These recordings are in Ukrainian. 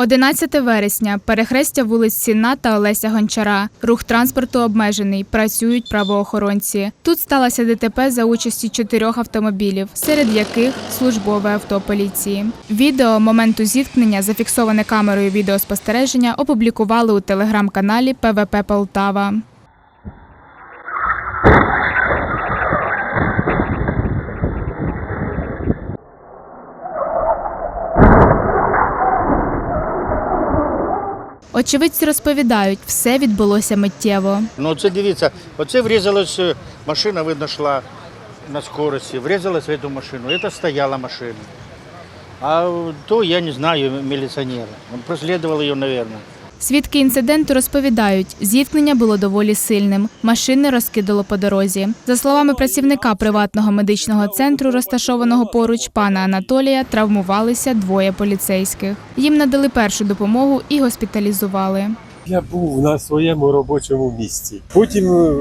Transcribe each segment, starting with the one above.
11 вересня. Перехрестя вулиць Сіна та Олеся Гончара. Рух транспорту обмежений. Працюють правоохоронці. Тут сталося ДТП за участі чотирьох автомобілів, серед яких службове авто поліції. Відео моменту зіткнення, зафіксоване камерою відеоспостереження, опублікували у телеграм-каналі ПВП Полтава. Очевидці розповідають, все відбулося миттєво. Ну це дивіться, оце врізалась е, машина, видно, йшла на скорості, врізалась в цю машину. Це стояла машина. А то я не знаю міліціонера. Прослідували її, мабуть. Свідки інциденту розповідають, зіткнення було доволі сильним. Машини розкидало по дорозі. За словами працівника приватного медичного центру, розташованого поруч пана Анатолія, травмувалися двоє поліцейських. Їм надали першу допомогу і госпіталізували. Я був на своєму робочому місці. Потім е,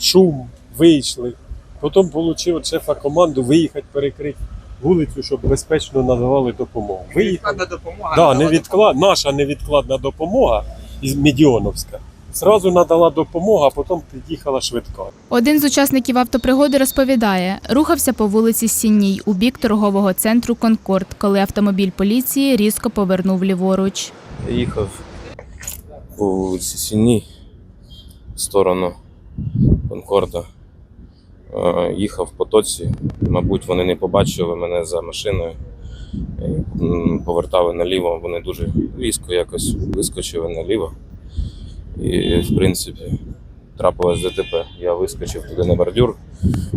шум, вийшли. Потім отримав шефа команду виїхати перекрити вулицю, щоб безпечно надавали допомогу. Виїхали. Невідкладна допомога. Да, надала невідклад... Наша невідкладна допомога із Медіоновська. Зразу надала допомогу, а потім під'їхала швидка. Один з учасників автопригоди розповідає, рухався по вулиці Сінній у бік торгового центру Конкорд, коли автомобіль поліції різко повернув ліворуч. Я їхав по вулиці Сіні в сторону Конкорда. Е, Їхав в потоці. Мабуть, вони не побачили мене за машиною. Повертали наліво. Вони дуже різко якось вискочили наліво. І, в принципі, трапилось ДТП. Я вискочив туди на бордюр,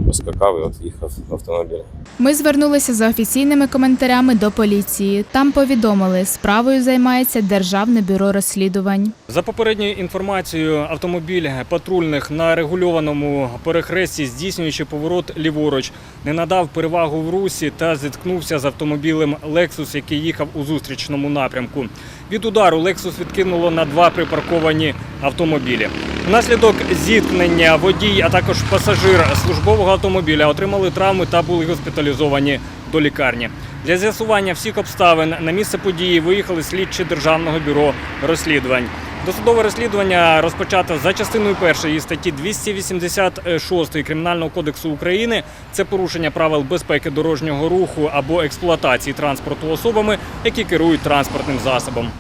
поскакав і от їхав автомобіль. Ми звернулися за офіційними коментарями до поліції. Там повідомили, справою займається Державне бюро розслідувань. За попередньою інформацією, автомобіль патрульних на регульованому перехресті, здійснюючи поворот ліворуч, не надав перевагу в русі та зіткнувся з автомобілем Lexus, який їхав у зустрічному напрямку. Від удару Lexus відкинуло на два припарковані автомобілі. Внаслідок зіткнення водій, а також пасажир службового автомобіля отримали травми та були госпіталізовані до лікарні. Для з'ясування всіх обставин на місце події виїхали слідчі Державного бюро розслідувань. Досудове розслідування розпочато за частиною першої статті 286 Кримінального кодексу України. Це порушення правил безпеки дорожнього руху або експлуатації транспорту особами, які керують транспортним засобом.